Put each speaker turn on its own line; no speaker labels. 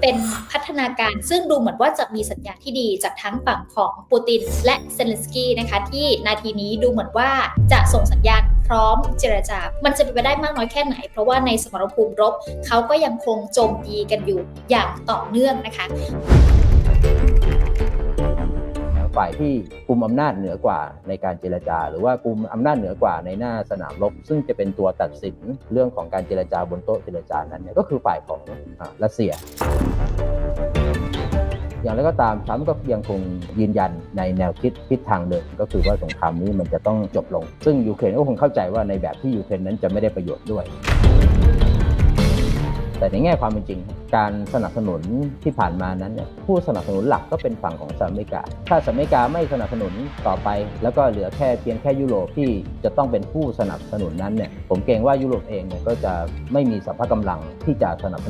เป็นพัฒนาการซึ่งดูเหมือนว่าจะมีสัญญาณที่ดีจากทั้งฝั่งของปูตินและเซเลนสกี้นะคะที่นาทีนี้ดูเหมือนว่าจะส่งสัญญาณพร้อมเจรจา มันจะเป็นไปได้มากน้อยแค่ไหน เพราะว่าในสมรภูมิรบเขาก็ยังคงโจมตีกันอยู่อย่างต่อเนื่องนะคะ
ฝ่ายที่กุมอำนาจเหนือกว่าในการเจรจา หรือว่ากุมอำนาจเหนือกว่าในหน้าสนามรบ ซึ่งจะเป็นตัวตัดสินเรื่องของการเจรจาบนโต๊ะเจรจานั้นเนี่ยก็คือฝ่ายของรัสเซียอย่างไรก็ตามทรัมป์ก็ยังคงยืนยันในแนวคิดทิศทางเดิมก็คือว่าสงครามนี้มันจะต้องจบลง ซึ่งยูเครนก็คงเข้าใจว่าในแบบที่ยูเครนนั้นจะไม่ได้ประโยชน์ด้วย แต่ในแง่ความเป็นจริง การสนับสนุนที่ผ่านมานั้นเนี่ยผู้สนับสนุนหลักก็เป็นฝั่งของสหรัฐอเมริกา ถ้าสหรัฐอเมริกาไม่สนับสนุนต่อไป แล้วก็เหลือแค่เพียงแค่ยุโรปที่จะต้องเป็นผู้สนับสนุนนั้นเนี่ยผมเกรงว่ายุโรปเองเนี่ยก็จะไม่มีสัพพะกำลังที่จะสนับสนุน